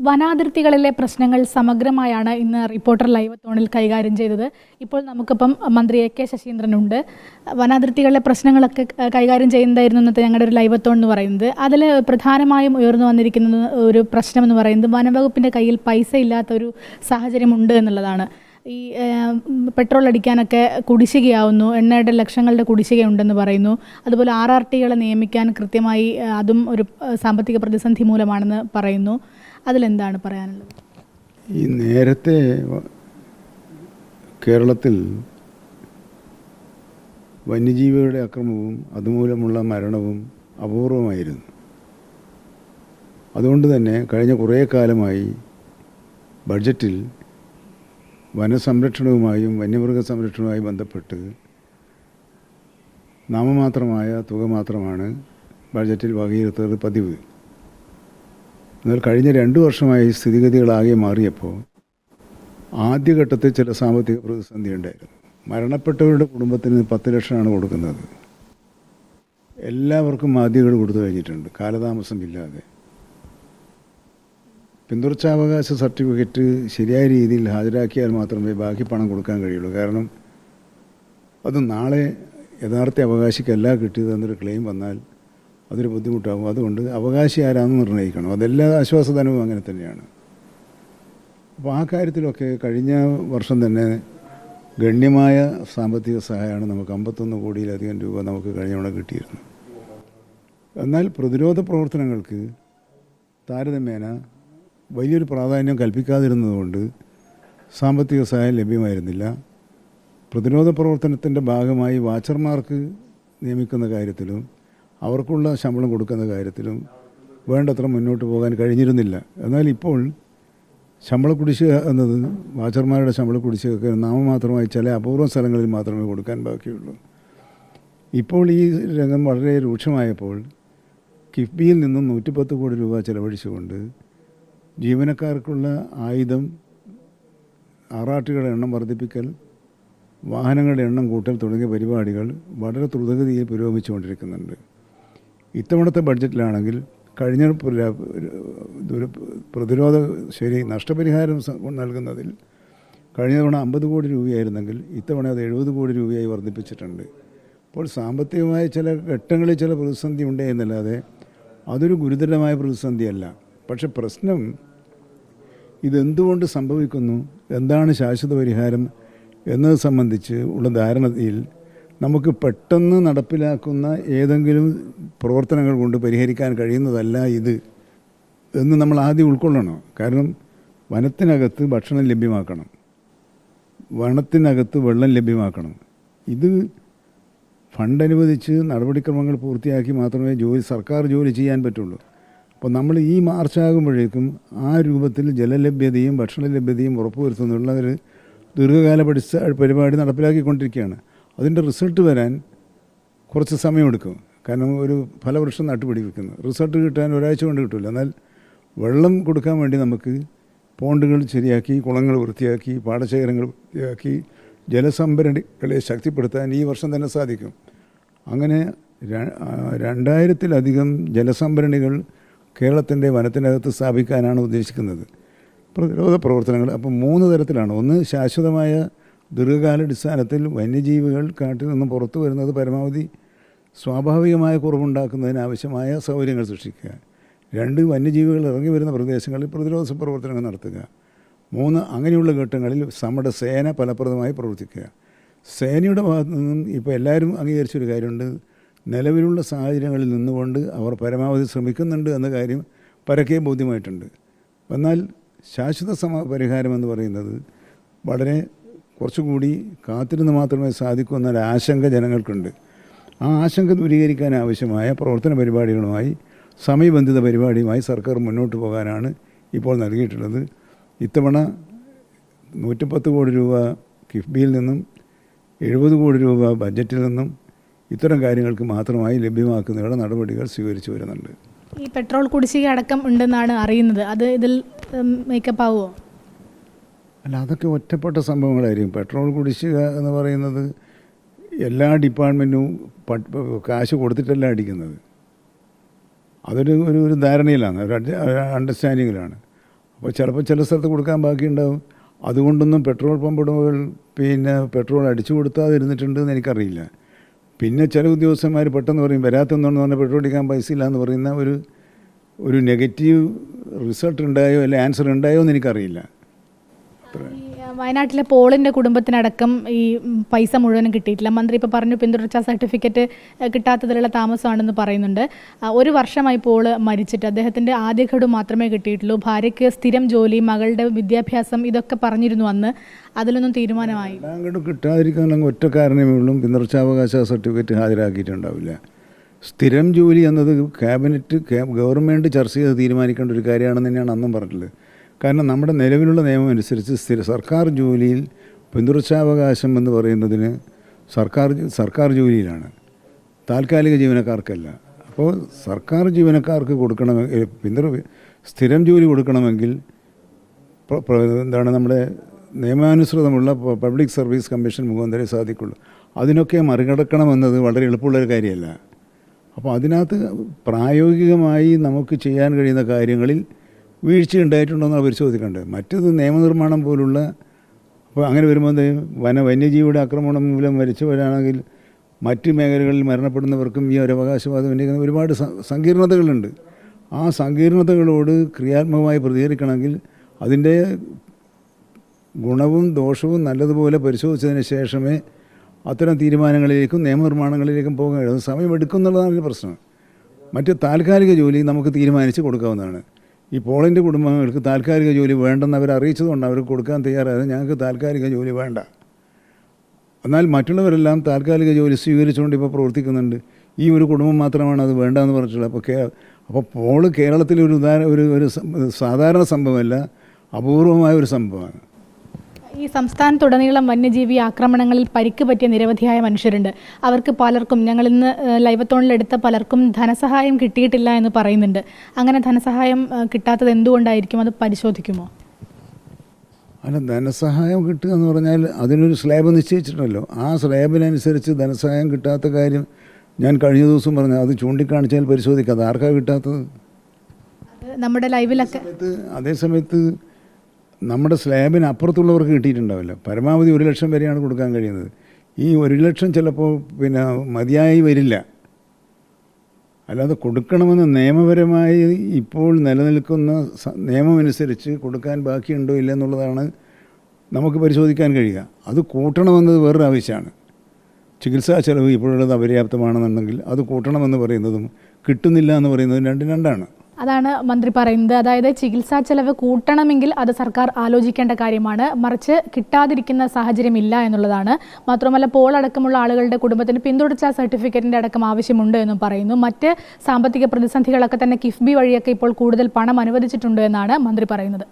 വനാതിർത്തികളിലെ പ്രശ്നങ്ങൾ സമഗ്രമായാണ് ഇന്ന് reporter live തോണിൽ കൈകാര്യം ചെയ്തത്. ഇപ്പോൾ നമുക്കിപ്പം മന്ത്രി എ കെ ശശീന്ദ്രനുണ്ട് വനാതിർത്തികളിലെ പ്രശ്നങ്ങളൊക്കെ കൈകാര്യം ചെയ്യുന്നതായിരുന്നു ഇന്നത്തെ ഞങ്ങളുടെ ഒരു ലൈവ് തോൺ എന്ന് പറയുന്നത്. അതിൽ പ്രധാനമായും ഉയർന്നു വന്നിരിക്കുന്ന ഒരു പ്രശ്നം എന്ന് പറയുന്നത് വനവകുപ്പിന്റെ കയ്യിൽ പൈസ ഇല്ലാത്ത ഒരു സാഹചര്യം ഉണ്ട് എന്നുള്ളതാണ്. ഈ പെട്രോൾ അടിക്കാനൊക്കെ കുടിശ്ശികയാവുന്നു. എണ്ണയുടെ ലക്ഷങ്ങളുടെ കുടിശ്ശികയുണ്ടെന്ന് പറയുന്നു. അതുപോലെ ആർ ആർ ടികളെ നിയമിക്കാൻ കൃത്യമായി അതും ഒരു സാമ്പത്തിക പ്രതിസന്ധി മൂലമാണെന്ന് പറയുന്നു. അതിലെന്താണ് പറയാനുള്ളത്? ഈ നേരത്തെ കേരളത്തിൽ വന്യജീവികളുടെ അക്രമവും അതുമൂലമുള്ള മരണവും അപൂർവമായിരുന്നു. അതുകൊണ്ട് തന്നെ കഴിഞ്ഞ കുറേ കാലമായി ബഡ്ജറ്റിൽ വനസംരക്ഷണവുമായും വന്യമൃഗ സംരക്ഷണവുമായി ബന്ധപ്പെട്ട് നാമമാത്രമായ തുക മാത്രമാണ് ബഡ്ജറ്റിൽ വകയിരുത്തുന്നത് പതിവ്. എന്നാൽ കഴിഞ്ഞ രണ്ട് വർഷമായി സ്ഥിതിഗതികളാകെ മാറിയപ്പോൾ ആദ്യഘട്ടത്തിൽ ചില സാമ്പത്തിക പ്രതിസന്ധി ഉണ്ടായിരുന്നു. മരണപ്പെട്ടവരുടെ കുടുംബത്തിന് പത്ത് ലക്ഷമാണ് കൊടുക്കുന്നത്. എല്ലാവർക്കും ആദ്യകൾ കൊടുത്തു കഴിഞ്ഞിട്ടുണ്ട്. കാലതാമസം ഇല്ലാതെ പിന്തുടർച്ചാവകാശ സർട്ടിഫിക്കറ്റ് ശരിയായ രീതിയിൽ ഹാജരാക്കിയാൽ മാത്രമേ ബാക്കി പണം കൊടുക്കാൻ കഴിയുള്ളൂ. കാരണം അത് നാളെ യഥാർത്ഥ അവകാശിക്കല്ല കിട്ടിയതെന്നൊരു ക്ലെയിം വന്നാൽ അതൊരു ബുദ്ധിമുട്ടാകും. അതുകൊണ്ട് അവകാശി ആരാന്ന് നിർണയിക്കണം. അതെല്ലാ ആശ്വാസധനവും അങ്ങനെ തന്നെയാണ്. അപ്പോൾ ആ കാര്യത്തിലൊക്കെ കഴിഞ്ഞ വർഷം തന്നെ ഗണ്യമായ സാമ്പത്തിക സഹായമാണ് നമുക്ക് അമ്പത്തൊന്ന് കോടിയിലധികം രൂപ നമുക്ക് കഴിഞ്ഞ തവണ കിട്ടിയിരുന്നു. എന്നാൽ പ്രതിരോധ പ്രവർത്തനങ്ങൾക്ക് താരതമ്യേന വലിയൊരു പ്രാധാന്യം കൽപ്പിക്കാതിരുന്നതുകൊണ്ട് സാമ്പത്തിക സഹായം ലഭ്യമായിരുന്നില്ല. പ്രതിരോധ പ്രവർത്തനത്തിന്റെ ഭാഗമായി വാച്ചർമാർക്ക് നിയമിക്കുന്ന കാര്യത്തിലും അവർക്കുള്ള ശമ്പളം കൊടുക്കുന്ന കാര്യത്തിലും വേണ്ടത്ര മുന്നോട്ട് പോകാൻ കഴിഞ്ഞിരുന്നില്ല. എന്നാൽ ഇപ്പോൾ ശമ്പള കുടിശ്ശിക എന്നത് വാച്ചർമാരുടെ ശമ്പള കുടിശ്ശികയൊക്കെ നാമമാത്രമായി ചില അപൂർവ സ്ഥലങ്ങളിൽ മാത്രമേ കൊടുക്കാൻ ബാക്കിയുള്ളൂ. ഇപ്പോൾ ഈ രംഗം വളരെ രൂക്ഷമായപ്പോൾ കിഫ്ബിയിൽ നിന്നും നൂറ്റിപ്പത്ത് കോടി രൂപ ചെലവഴിച്ചുകൊണ്ട് ജീവനക്കാർക്കുള്ള ആയുധം ആറാട്ടുകളുടെ എണ്ണം വർദ്ധിപ്പിക്കൽ വാഹനങ്ങളുടെ എണ്ണം കൂട്ടൽ തുടങ്ങിയ പരിപാടികൾ വളരെ ദ്രുതഗതിയിൽ പുരോഗമിച്ചുകൊണ്ടിരിക്കുന്നുണ്ട്. ഇത്തവണത്തെ ബഡ്ജറ്റിലാണെങ്കിൽ കഴിഞ്ഞ ഒരു പ്രതിരോധ ശരി നഷ്ടപരിഹാരം നൽകുന്നതിൽ കഴിഞ്ഞ തവണ അമ്പത് കോടി രൂപയായിരുന്നെങ്കിൽ ഇത്തവണ അത് എഴുപത് കോടി രൂപയായി വർദ്ധിപ്പിച്ചിട്ടുണ്ട്. അപ്പോൾ സാമ്പത്തികമായ ചില ഘട്ടങ്ങളിൽ ചില പ്രതിസന്ധി ഉണ്ട് എന്നല്ലാതെ അതൊരു ഗുരുതരമായ പ്രതിസന്ധിയല്ല. പക്ഷെ പ്രശ്നം ഇതെന്തുകൊണ്ട് സംഭവിക്കുന്നു? എന്താണ് ശാശ്വത പരിഹാരം? എന്നത് സംബന്ധിച്ച് ഉള്ള ധാരണയിൽ നമുക്ക് പെട്ടെന്ന് നടപ്പിലാക്കുന്ന ഏതെങ്കിലും പ്രവർത്തനങ്ങൾ കൊണ്ട് പരിഹരിക്കാൻ കഴിയുന്നതല്ല ഇത് എന്ന് നമ്മൾ ആദ്യം ഉൾക്കൊള്ളണം. കാരണം വനത്തിനകത്ത് ഭക്ഷണം ലഭ്യമാക്കണം. വനത്തിനകത്ത് വെള്ളം ലഭ്യമാക്കണം. ഇത് ഫണ്ട് അനുവദിച്ച് നടപടിക്രമങ്ങൾ പൂർത്തിയാക്കി മാത്രമേ ജോലി സർക്കാർ ജോലി ചെയ്യാൻ പറ്റുള്ളൂ. അപ്പോൾ നമ്മൾ ഈ മാർച്ചാകുമ്പോഴേക്കും ആ രൂപത്തിൽ ജലലഭ്യതയും ഭക്ഷണ ലഭ്യതയും ഉറപ്പുവരുത്തുന്നുള്ള ഒരു ദീർഘകാല പഠിച്ച പരിപാടി നടപ്പിലാക്കിക്കൊണ്ടിരിക്കുകയാണ്. അതിന്റെ റിസൾട്ട് വരാൻ കുറച്ച് സമയമെടുക്കും. കാരണം ഒരു ഫലവൃക്ഷം നട്ടുപിടിപ്പിക്കുന്നു. റിസൾട്ട് കിട്ടാൻ ഒരാഴ്ച കൊണ്ട് കിട്ടില്ല എന്നാൽ വെള്ളം കൊടുക്കാൻ വേണ്ടി നമുക്ക് പോണ്ടുകൾ ശരിയാക്കി കുളങ്ങൾ വൃത്തിയാക്കി പാടശേഖരങ്ങൾ വൃത്തിയാക്കി ജലസംഭരണികളെ ശക്തിപ്പെടുത്താൻ ഈ വർഷം തന്നെ സാധിക്കും. അങ്ങനെ രണ്ടായിരത്തിലധികം ജലസംഭരണികൾ കേരളത്തിന്റെ വനത്തിനകത്ത് സ്ഥാപിക്കാനാണ് ഉദ്ദേശിക്കുന്നത്. പ്രതിരോധ പ്രവർത്തനങ്ങൾ അപ്പം മൂന്ന് തരത്തിലാണ്. ഒന്ന് ശാശ്വതമായ ദീർഘകാലാടിസ്ഥാനത്തിൽ വന്യജീവികൾ കാട്ടിൽ നിന്ന് പുറത്തു വരുന്നത് പരമാവധി സ്വാഭാവികമായ കുറവുണ്ടാക്കുന്നതിന് ആവശ്യമായ സൗകര്യങ്ങൾ സൃഷ്ടിക്കുക. രണ്ട് വന്യജീവികൾ ഇറങ്ങി വരുന്ന പ്രദേശങ്ങളിൽ പ്രതിരോധ പ്രവർത്തനങ്ങൾ നടത്തുക. മൂന്ന് അങ്ങനെയുള്ള ഘട്ടങ്ങളിൽ നമ്മുടെ സേന ഫലപ്രദമായി പ്രവർത്തിക്കുക. സേനയുടെ ഭാഗത്തു നിന്നും ഇപ്പോൾ എല്ലാവരും അംഗീകരിച്ചൊരു കാര്യമുണ്ട്. നിലവിലുള്ള സാഹചര്യങ്ങളിൽ നിന്നുകൊണ്ട് അവർ പരമാവധി ശ്രമിക്കുന്നുണ്ട് എന്ന കാര്യം പരക്കെ ബോധ്യമായിട്ടുണ്ട്. എന്നാൽ ശാശ്വത സമ പരിഹാരം എന്ന് പറയുന്നത് വളരെ കുറച്ചുകൂടി കാത്തിരുന്ന് മാത്രമേ സാധിക്കൂ എന്നൊരു ആശങ്ക ജനങ്ങൾക്കുണ്ട്. ആ ആശങ്ക ദൂരീകരിക്കാൻ ആവശ്യമായ പ്രവർത്തന പരിപാടികളുമായി സമയബന്ധിത പരിപാടിയുമായി സർക്കാർ മുന്നോട്ട് പോകാനാണ് ഇപ്പോൾ നൽകിയിട്ടുള്ളത്. ഇത്തവണ നൂറ്റിപ്പത്ത് കോടി രൂപ കിഫ്ബിയിൽ നിന്നും എഴുപത് കോടി രൂപ ബഡ്ജറ്റിൽ നിന്നും ഇത്തരം കാര്യങ്ങൾക്ക് മാത്രമായി ലഭ്യമാക്കുന്നതിനുള്ള നടപടികൾ സ്വീകരിച്ചു വരുന്നുണ്ട്. ഈ പെട്രോൾ കുടിശ്ശിക അടക്കം ഉണ്ടെന്നാണ് അറിയുന്നത്. അത് ഇതിൽ മേക്കപ്പ് ആവുമോ? അല്ല അതൊക്കെ ഒറ്റപ്പെട്ട സംഭവങ്ങളായിരിക്കും. പെട്രോൾ കുടിശ്ശിക എന്ന് പറയുന്നത് എല്ലാ ഡിപ്പാർട്ട്മെന്റും കാശ് കൊടുത്തിട്ടല്ല അടിക്കുന്നത്. അതൊരു ഒരു ഒരു ധാരണയിലാണ് ഒരു അണ്ടർസ്റ്റാൻഡിങ്ങിലാണ്. അപ്പോൾ ചിലപ്പോൾ ചില സ്ഥലത്ത് കൊടുക്കാൻ ബാക്കിയുണ്ടാവും. അതുകൊണ്ടൊന്നും പെട്രോൾ പമ്പ് ഉടമകൾ പിന്നെ പെട്രോൾ അടിച്ചു കൊടുത്താതിരുന്നിട്ടുണ്ട് എന്ന് എനിക്കറിയില്ല. പിന്നെ ചില ഉദ്യോഗസ്ഥന്മാർ പെട്ടെന്ന് പറയും വരാത്തെന്നോന്ന് പറഞ്ഞാൽ പെട്രോൾ അടിക്കാൻ പൈസ ഇല്ല എന്ന് പറയുന്ന ഒരു ഒരു നെഗറ്റീവ് റിസൾട്ട് ഉണ്ടായോ അല്ലെ ആൻസർ ഉണ്ടായോ എന്ന് എനിക്കറിയില്ല. വയനാട്ടിലെ പോളിന്റെ കുടുംബത്തിനടക്കം ഈ പൈസ മുഴുവനും കിട്ടിയിട്ടില്ല. മന്ത്രി ഇപ്പോൾ പറഞ്ഞു പിന്തുടർച്ചാ സർട്ടിഫിക്കറ്റ് കിട്ടാത്തതിലുള്ള താമസമാണെന്ന് പറയുന്നുണ്ട്. ഒരു വർഷമായി പോൾ മരിച്ചിട്ട് അദ്ദേഹത്തിന്റെ ആദ്യ ഗഡു മാത്രമേ കിട്ടിയിട്ടുള്ളൂ. ഭാര്യയ്ക്ക് സ്ഥിരം ജോലി മകളുടെ വിദ്യാഭ്യാസം ഇതൊക്കെ പറഞ്ഞിരുന്നു അന്ന്. അതിലൊന്നും തീരുമാനമായി. അങ്ങോട്ട് കിട്ടാതിരിക്കാനുള്ള ഒറ്റ കാരണമേ ഉള്ളൂ. പിന്തുടർച്ചാവകാശ സർട്ടിഫിക്കറ്റ് ഹാജരാക്കിയിട്ടുണ്ടാവില്ല. സ്ഥിരം ജോലി എന്നത് ക്യാബിനറ്റ് ഗവൺമെന്റ് ഗവൺമെന്റ് ചർച്ച ചെയ്ത് തീരുമാനിക്കേണ്ട ഒരു കാര്യമാണെന്ന് തന്നെയാണ് അന്നും പറഞ്ഞിട്ടുള്ളത്. കാരണം നമ്മുടെ നിലവിലുള്ള നിയമം അനുസരിച്ച് സ്ഥിര സർക്കാർ ജോലിയിൽ പിന്തുടർച്ചാവകാശം എന്ന് പറയുന്നതിന് സർക്കാർ സർക്കാർ ജോലിയിലാണ്. താൽക്കാലിക ജീവനക്കാർക്കല്ല. അപ്പോൾ സർക്കാർ ജീവനക്കാർക്ക് കൊടുക്കണമെങ്കിൽ പിന്തുടർ സ്ഥിരം ജോലി കൊടുക്കണമെങ്കിൽ എന്താണ് നമ്മുടെ നിയമാനുസൃതമുള്ള പബ്ലിക് സർവീസ് കമ്മീഷൻ മുഖാന്തരം സാധിക്കുള്ളൂ. അതിനൊക്കെ മറികടക്കണമെന്നത് വളരെ എളുപ്പമുള്ളൊരു കാര്യമല്ല. അപ്പോൾ അതിനകത്ത് പ്രായോഗികമായി നമുക്ക് ചെയ്യാൻ കഴിയുന്ന കാര്യങ്ങളിൽ വീഴ്ച ഉണ്ടായിട്ടുണ്ടോ എന്ന് പരിശോധിക്കേണ്ടത്. മറ്റത് നിയമനിർമ്മാണം പോലുള്ള അപ്പോൾ അങ്ങനെ വരുമ്പോൾ വന വന്യജീവിയുടെ ആക്രമണം മൂലം മരിച്ചവരാണെങ്കിൽ മറ്റ് മേഖലകളിൽ മരണപ്പെടുന്നവർക്കും ഈ ഒരു അവകാശവാദം ഉന്നയിക്കുന്ന ഒരുപാട് സങ്കീർണതകളുണ്ട്. ആ സങ്കീർണതകളോട് ക്രിയാത്മകമായി പ്രതികരിക്കണമെങ്കിൽ അതിന്റെ ഗുണവും ദോഷവും നല്ലതുപോലെ പരിശോധിച്ചതിന് ശേഷമേ അത്തരം തീരുമാനങ്ങളിലേക്കും നിയമനിർമ്മാണങ്ങളിലേക്കും പോകാൻ കഴിയും അത് സമയമെടുക്കും എന്നുള്ളതാണ് പ്രശ്നം. മറ്റ് താൽക്കാലിക ജോലി നമുക്ക് തീരുമാനിച്ച് കൊടുക്കാവുന്നതാണ്. ഈ പോളിന്റെ കുടുംബങ്ങൾക്ക് താൽക്കാലിക ജോലി വേണ്ടെന്ന് അവർ അറിയിച്ചതുകൊണ്ട് അവർക്ക് കൊടുക്കാൻ തയ്യാറായത് ഞങ്ങൾക്ക് താൽക്കാലിക ജോലി വേണ്ട. എന്നാൽ മറ്റുള്ളവരെല്ലാം താൽക്കാലിക ജോലി സ്വീകരിച്ചുകൊണ്ട് ഇപ്പോൾ പ്രവർത്തിക്കുന്നുണ്ട്. ഈ ഒരു കുടുംബം മാത്രമാണ് അത് വേണ്ടെന്ന് പറഞ്ഞിട്ടുള്ളത്. അപ്പോൾ കേ അപ്പോൾ പോൾ കേരളത്തിലെ ഒരു ഉദാഹരണ ഒരു ഒരു സാധാരണ സംഭവമല്ല അപൂർവമായ ഒരു സംഭവമാണ്. ഈ സംസ്ഥാനത്തുടനീളം വന്യജീവി ആക്രമണങ്ങളിൽ പരിക്ക് പറ്റിയ നിരവധിയായ മനുഷ്യരുണ്ട്. അവർക്ക് പലർക്കും ഞങ്ങൾ ഇന്ന് ലൈവത്തോണിലെടുത്ത പലർക്കും ധനസഹായം കിട്ടിയിട്ടില്ല എന്ന് പറയുന്നുണ്ട്. അങ്ങനെ ധനസഹായം കിട്ടാത്തത് എന്തുകൊണ്ടായിരിക്കും? അത് പരിശോധിക്കുമോ? അല്ല ധനസഹായം കിട്ടുക എന്ന് പറഞ്ഞാൽ അതിനൊരു സ്ലാബ് നിശ്ചയിച്ചിട്ടുണ്ടല്ലോ. ആ സ്ലാബിനനുസരിച്ച് ധനസഹായം കിട്ടാത്ത കാര്യം ഞാൻ കഴിഞ്ഞ ദിവസം പറഞ്ഞു. അത് ചൂണ്ടിക്കാണിച്ചാൽ പരിശോധിക്കാം. അത് ആർക്കാണ് കിട്ടാത്തത്? നമ്മുടെ ലൈവിലൊക്കെ അതേസമയത്ത് അതേ സമയത്ത് നമ്മുടെ സ്ലാബിന് അപ്പുറത്തുള്ളവർക്ക് കിട്ടിയിട്ടുണ്ടാവില്ല. പരമാവധി ഒരു ലക്ഷം വരെയാണ് കൊടുക്കാൻ കഴിയുന്നത്. ഈ ഒരു ലക്ഷം ചിലപ്പോൾ പിന്നെ മതിയായി വരില്ല. അല്ലാതെ കൊടുക്കണമെന്ന് നിയമപരമായി ഇപ്പോൾ നിലനിൽക്കുന്ന നിയമമനുസരിച്ച് കൊടുക്കാൻ ബാക്കിയുണ്ടോ ഇല്ല എന്നുള്ളതാണ് നമുക്ക് പരിശോധിക്കാൻ കഴിയുക. അത് കൂട്ടണമെന്നത് വേറൊരു ആവശ്യമാണ്. ചികിത്സാ ചെലവ് ഇപ്പോഴുള്ളത് അപര്യാപ്തമാണെന്നുണ്ടെങ്കിൽ അത് കൂട്ടണമെന്ന് പറയുന്നതും കിട്ടുന്നില്ല എന്ന് പറയുന്നതും രണ്ടും രണ്ടാണ്. അതാണ് മന്ത്രി പറയുന്നത്. അതായത് ചികിത്സാ ചെലവ് കൂട്ടണമെങ്കിൽ അത് സർക്കാർ ആലോചിക്കേണ്ട കാര്യമാണ്. മറിച്ച് കിട്ടാതിരിക്കുന്ന സാഹചര്യമില്ല എന്നുള്ളതാണ്. മാത്രമല്ല പോൾ അടക്കമുള്ള ആളുകളുടെ കുടുംബത്തിന് പിന്തുടച്ച സർട്ടിഫിക്കറ്റിന്റെ അടക്കം ആവശ്യമുണ്ട് എന്നും പറയുന്നു. മറ്റ് സാമ്പത്തിക പ്രതിസന്ധികളൊക്കെ തന്നെ കിഫ്ബി വഴിയൊക്കെ ഇപ്പോൾ കൂടുതൽ പണം അനുവദിച്ചിട്ടുണ്ട് എന്നാണ് മന്ത്രി പറയുന്നത്.